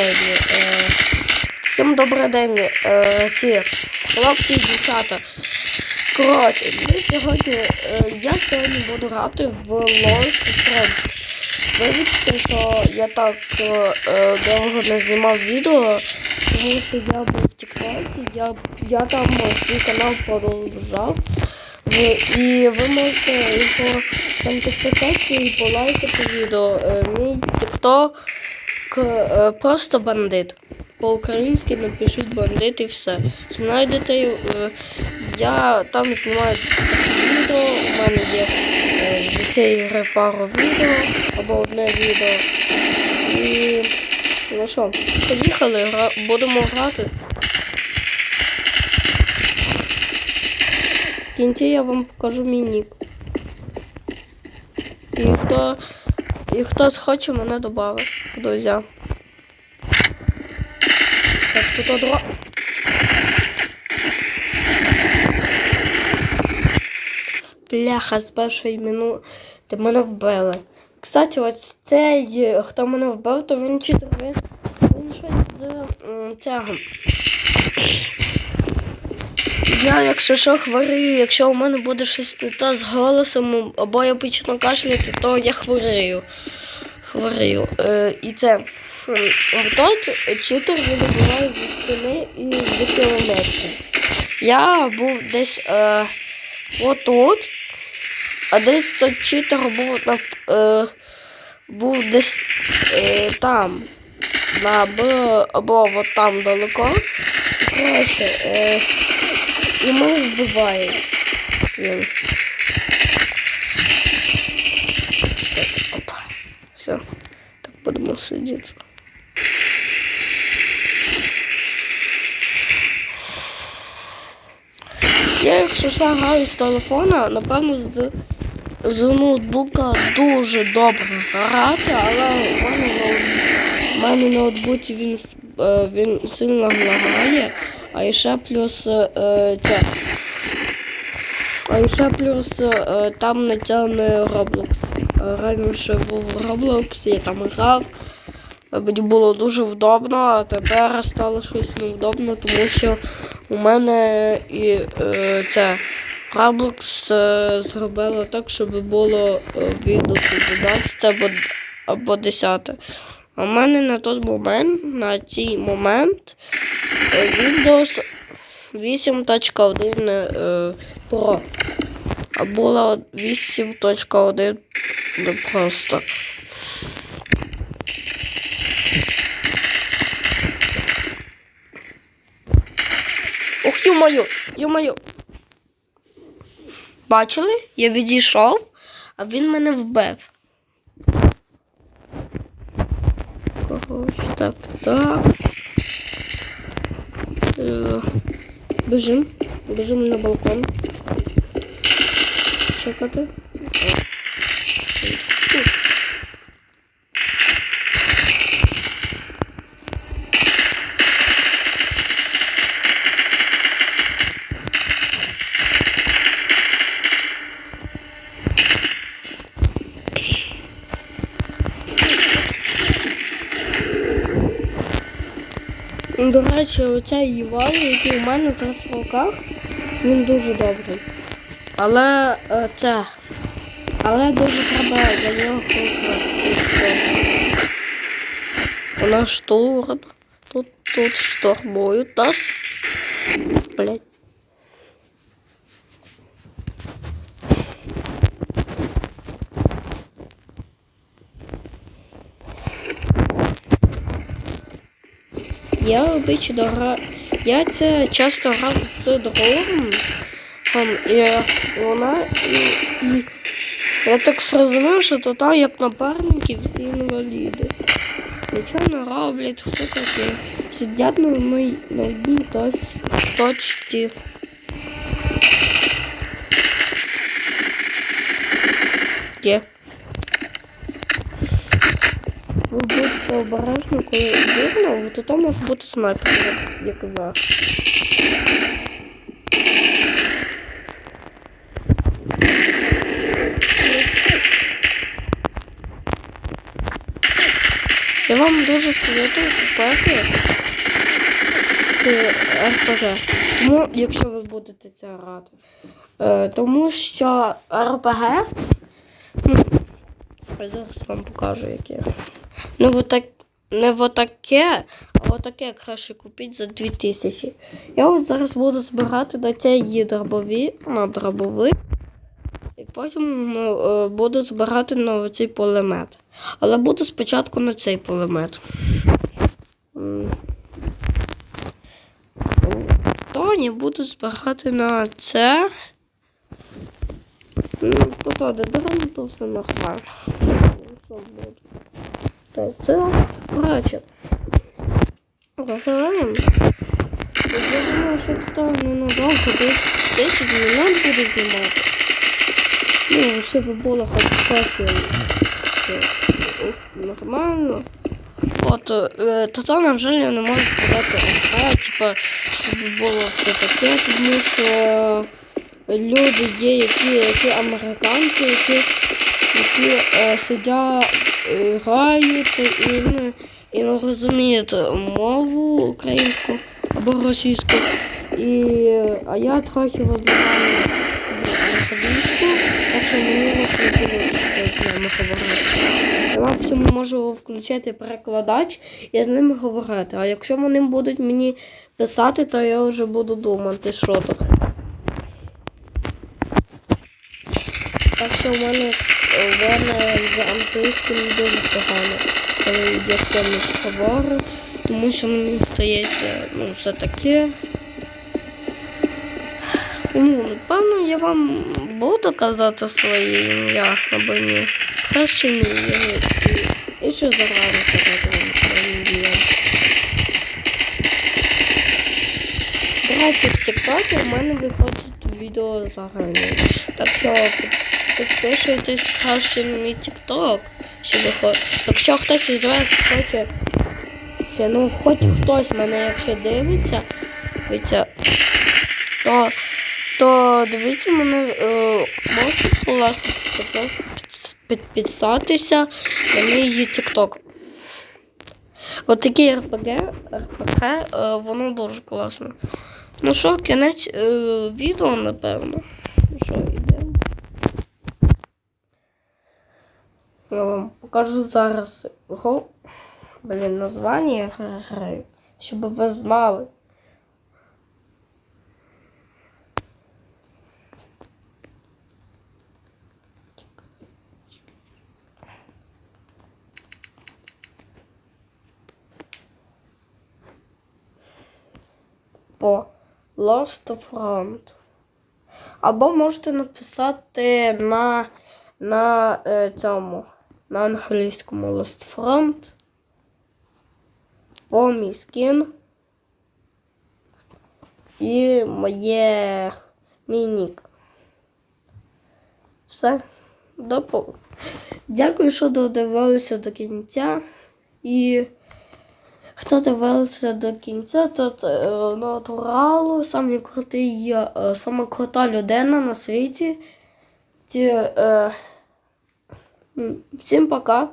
Е, Всім добрий день, е, ці хлопці і дівчата. Коротше, ми сьогодні, е, я сьогодні буду грати в LOL Friends. Вибачте, що я так довго не знімав відео, тому що я був в Тіктокі, я, я там свій канал продовжав. І ви можете його там підписати і полайкати відео. Мій тікток просто бандит. По-українськи напишіть бандит і все. Знайдете, е, я там знімаю відео, у мене є е, з цієї гри пару відео або одне відео. І ну що, поїхали, гра... будемо грати. В кінці я вам покажу мій нік. І хто, і хто схоче, мене додати, друзі. Так, тут одро... Бляха, з першої минути мене вбили. Кстати, ось цей, хто мене вбив, то він читер, він, він щось з цього. Я, якщо що, хворію, якщо у мене буде щось не те з голосом, або я почну кашляти, то я хворію. Хворію. Е, і це. Тут читер він буває зі стіни і з кілометрів. Я був десь е, отут, а десь той читер був на е, був десь е, там. На або, або от там далеко. Коротше, е, і ми вбиваємо. Опа. Все. Так будемо сидіти. Я, якщо що граю з телефона, напевно, з, з ноутбука дуже добре грати, але в мене, в мене ноутбуці він, е, він сильно лагає, а ще плюс е, це. А ще плюс е, там натягне Roblox. Е, Раніше був Roblox, я там грав. Е, Мені було дуже вдобно, а тепер стало щось невдобно, тому що у мене і е, це Roblox е, зробило так, щоб було е, Windows 11 або, або 10. А в мене на той момент, на цей момент е, Windows 8.1 е, Pro. А була 8.1 ну, просто. Ох, ё-моё, ё-моё. Бачили? Я відійшов, а він мене вбив. Коротше, так, так. Біжим. Бежим на балкон. Чекати. До речі, оцей івал, який у мене зараз в руках, він дуже добрий. Але е, це. Але дуже треба за нього конкретно. У нас. Тут, тут штурмують нас. Блять. Я обично граю. Я це часто грав з другом. І вона і, я так зрозумів, що то там як напарники всі інваліди. Нічого не роблять, все таке. Сидять на моїй на одній точці. Ви будьте обережні, коли видно, то там може бути снайпер, як- як казав. Я вам дуже советую купити РПГ. Тому, якщо ви будете це грати. Тому що РПГ. Ну, зараз вам покажу, яке. Не отак, не отаке, а отаке краще купити за 2000. Я от зараз буду збирати на ці дробові, на дробові. І потім ну, е, буду збирати на цей пулемет. Але буду спочатку на цей пулемет. Тоні буду збирати на це. Ну, то то, де дивно, то все нормально. Буде? Так, це. Коротше. Розглядаємо. Я що це ненадовго, десь 10 минут буде знімати. Ну, щоб було хоч трохи нормально. От, е, то на жаль, я не можу сказати ага, типа, щоб було все таке, тому що люди є, які, які американці, які, які е, сидять, е, грають і не, і не розуміють мову українську або російську. І, е, а я трохи розмовляю англійську, так що мені не говорити. Я максимум можу включити перекладач і з ними говорити. А якщо вони будуть мені писати, то я вже буду думати, що то. Так що в мене, мене з англійським дуже погано, коли з кимось говорю, тому що мені здається, ну, все таке. Ну, напевно, я вам буду казати своє ім'я або ні. Краще ні, я не і що зарано казати вам своє ім'я. Речі, в у мене виходить відео взагалі. Так що підписуйтесь краще на мій виходить. Якщо хтось із вас хоче, ще, ну хоч хтось мене якщо дивиться, то то дивіться мене, е, ласка, підписатися на мій TikTok. От такі РПГ, РПГ, е, воно дуже класно. Ну що, кінець е, відео, напевно. Ну що, Я вам покажу зараз його, блін, названня гри, щоб ви знали. по Lost Front. Або можете написати на на е, цьому, на англійському Lost Front. По мій. І моє мінік. Все. До Дякую, що додивилися до кінця. І Хто дивився до кінця, то е, натуралу, самі крутий, е, сама крута людина на світі. Ті, е, всім пока.